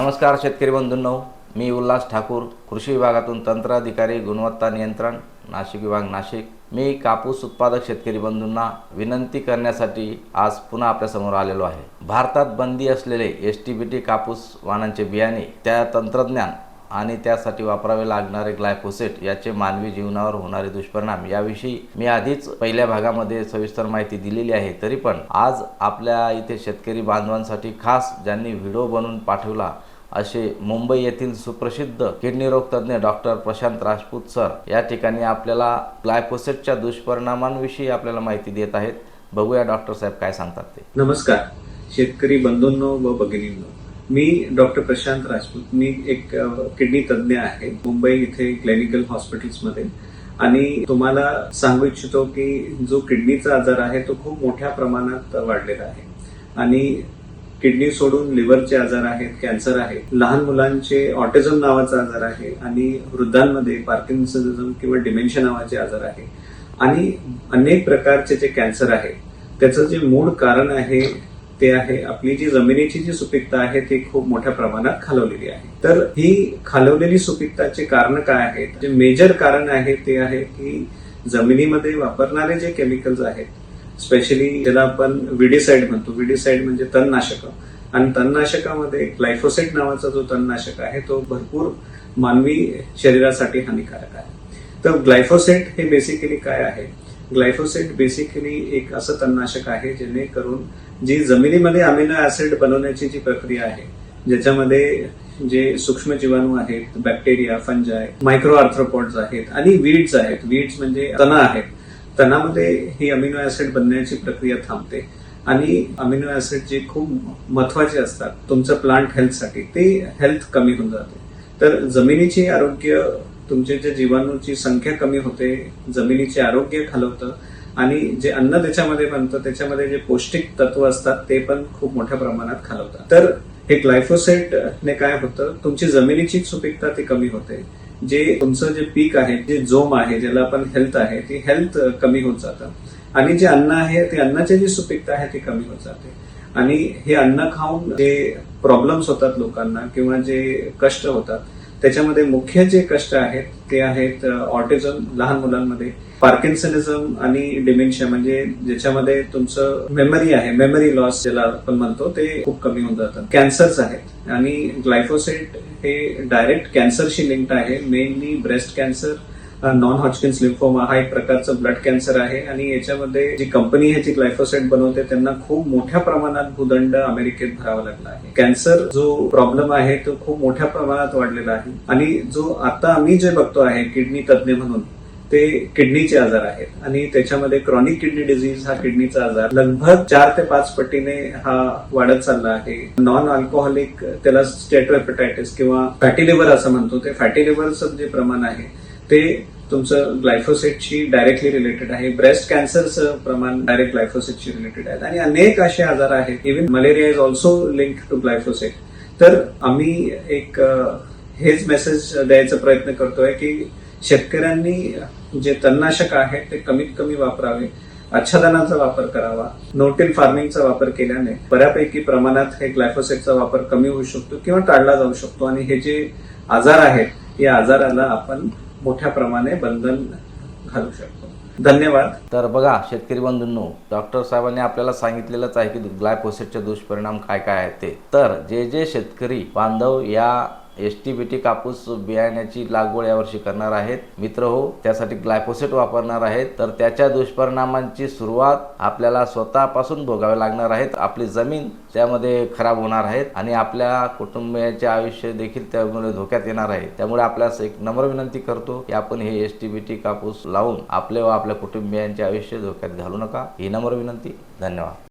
नमस्कार शेतकरी बंधूंनो मी उल्हास ठाकूर कृषी विभागातून तंत्राधिकारी गुणवत्ता नियंत्रण नाशिक विभाग नाशिक. मी कापूस उत्पादक शेतकरी बंधूंना विनंती करण्यासाठी आज पुन्हा आपल्यासमोर आलेलो आहे. भारतात बंदी असलेले एस टी बी टी कापूस वाहनांचे बियाणे त्या तंत्रज्ञान आणि त्यासाठी वापरावे लागणारे ग्लायफोसेट याचे मानवी जीवनावर होणारे दुष्परिणाम याविषयी मी आधीच पहिल्या भागामध्ये सविस्तर माहिती दिलेली आहे. तरी पण आज आपल्या इथे शेतकरी बांधवांसाठी खास ज्यांनी व्हिडिओ बनवून पाठवला असे मुंबई येथील सुप्रसिद्ध किडनी रोग तज्ज्ञ डॉक्टर प्रशांत राजपूत सर या ठिकाणी आपल्याला ग्लायफोसेटच्या दुष्परिणामांविषयी आपल्याला माहिती देत आहेत. बघूया डॉक्टर साहेब काय सांगतात ते. नमस्कार. शेतकरी बंधूंनो व भगिनींनो मी डॉक्टर प्रशांत राजपूत. मी एक किडनी तज्ज्ञ आहे. मुंबई इथे क्लिनिकल हॉस्पिटल्समध्ये. आणि तुम्हाला सांगू इच्छितो की जो किडनीचा आजार आहे तो खूप मोठ्या प्रमाणात वाढलेला आहे. आणि किडनी सोडून लिव्हरचे आजार आहेत कॅन्सर आहे लहान मुलांचे ऑटिझम नावाचा आजार आहे आणि वृद्धांमध्ये पार्किन्सनिझम किंवा डिमेन्शिया नावाचे आजार आहे. आणि अनेक प्रकारचे जे कॅन्सर आहे त्याचं जे मूळ कारण आहे ते आहे आपली जी जमिनीची जी सुपीकता आहे ती खूप मोठ्या प्रमाणात खालवलेली आहे. तर ही खालवलेली सुपीकताचे कारण काय आहेत? जे मेजर कारण आहे ते आहे की जमिनीमध्ये वापरणारे जे केमिकल्स आहेत स्पेशली ज्याला आपण विडीसाईड म्हणतो. विडीसाईड म्हणजे तणनाशक. आणि तणनाशकामध्ये ग्लायफोसेट नावाचा जो तणनाशक आहे तो भरपूर मानवी शरीरासाठी हानिकारक आहे. तर ग्लायफोसेट हे बेसिकली काय आहे? ग्लायफोसेट बेसिकली एक असं तणनाशक आहे जेणेकरून जी जमिनीमध्ये अमिनो ऍसिड बनवण्याची जी प्रक्रिया आहे ज्याच्यामध्ये जे सूक्ष्म जीवाणू आहेत बॅक्टेरिया फंजाय मायक्रो आर्थ्रोपॉड्स आहेत आणि वीड्स आहेत. वीड्स म्हणजे तण आहेत. तणामध्ये ही अमिनो ऍसिड बनण्याची प्रक्रिया थांबते. आणि अमिनो ऍसिड जे खूप महत्त्वाचे असतात तुमचं प्लांट हेल्थसाठी ते हेल्थ कमी होऊन जाते. तर जमिनीचे आरोग्य तुमचे जे जीवाणूची संख्या कमी होते जमिनीचे आरोग्य खालवतं आणि जे अन्न त्याच्यामध्ये बनतं त्याच्यामध्ये जे पौष्टिक तत्व असतात ते पण खूप मोठ्या प्रमाणात खालवतात. तर हे ग्लायफोसेटने काय होतं तुमची जमिनीची सुपीकता ती कमी होते. जे तुमचं जे पीक आहे जे जोम आहे ज्याला आपण हेल्थ आहे ती हेल्थ कमी होत जातं. आणि जे अन्न आहे ते अन्नाची जी सुपीकता आहे ती कमी होत जाते. आणि हे अन्न खाऊन जे प्रॉब्लेम्स होतात लोकांना किंवा जे कष्ट होतात त्याच्यामध्ये मुख्य जे कष्ट आहेत ते आहेत ऑटिझम लहान मुलांमध्ये. पार्किन्सनिझम आणि डिमेन्शिया म्हणजे ज्याच्यामध्ये तुमचं मेमरी आहे मेमरी लॉस ज्याला आपण म्हणतो ते खूप कमी होऊन जातं. कॅन्सर्स आहेत आणि ग्लायफोसेट हे डायरेक्ट कॅन्सरशी लिंक्ड आहे. Mainly breast cancer non Hodgkin's lymphoma हा एक प्रकारचा ब्लड कॅन्सर आहे. आणि याच्यामध्ये जी कंपनी ह्याची ग्लायफोसेट बनवते. त्यांना खूप मोठ्या प्रमाणात भूदंड अमेरिकेत भरावा लागला आहे. कॅन्सर जो प्रॉब्लेम आहे तो खूप मोठ्या प्रमाणात वाढलेला आहे. आणि जो आता आम्ही जे बघतो आहे किडनी तज्ज्ञ म्हणून ते किडनीचे आजार आहेत. आणि त्याच्यामध्ये क्रॉनिक किडनी डिझीज हा किडनीचा आजार. लगभग चार ते पाच पटीने हा वाढत चालला आहे. नॉन अल्कोहोलिक त्याला स्टेटोहेपेटायटिस किंवा फॅटी लिव्हर असं म्हणतो. ते फॅटी लिव्हरचं जे प्रमाण आहे ते तुमचं ग्लायफोसेटशी डायरेक्टली रिलेटेड आहे. ब्रेस्ट कॅन्सरचं प्रमाण डायरेक्ट ग्लायफोसेटशी रिलेटेड आहे. आणि अनेक असे आजार आहेत. Even malaria is also link to glyphosate तर आम्ही एक हेच मेसेज द्यायचा प्रयत्न करतोय की शेतकऱ्यांनी जे तणनाशक आहे ते कमीत कमी वापरावे आच्छादनाचा वापर करावा नोटिल फार्मिंगचा वापर केल्याने बऱ्यापैकी प्रमाणात हे ग्लायफोसेटचा वापर कमी होऊ शकतो किंवा टाळला जाऊ शकतो. आणि हे जे आजार आहेत या आजाराला आपण मोठ्या प्रमाणे बंधन घालू शकतो. धन्यवाद. तर बघा शेतकरी बंधूंनो डॉक्टर साहेबांनी आपल्याला सांगितलेलंच आहे की ग्लायफोसेटचे दुष्परिणाम काय काय आहेत ते. तर जे जे शेतकरी बांधव या एस टी बी टी कापूस बियाण्याची लागवड यावर्षी करणार आहेत. मित्र हो त्यासाठी ग्लायफोसेट वापरणार आहेत. तर त्याच्या दुष्परिणामांची सुरुवात आपल्याला स्वतःपासून भोगावे लागणार आहेत. आपली जमीन त्यामध्ये खराब होणार आहेत आणि आपल्या कुटुंबियाचे आयुष्य देखील त्यामुळे धोक्यात येणार आहे. त्यामुळे आपल्यास एक नम्र विनंती करतो की आपण हे एस टी बी टी कापूस लावून आपले व आपल्या कुटुंबियांचे आयुष्य धोक्यात घालू नका. ही नम्र विनंती. धन्यवाद.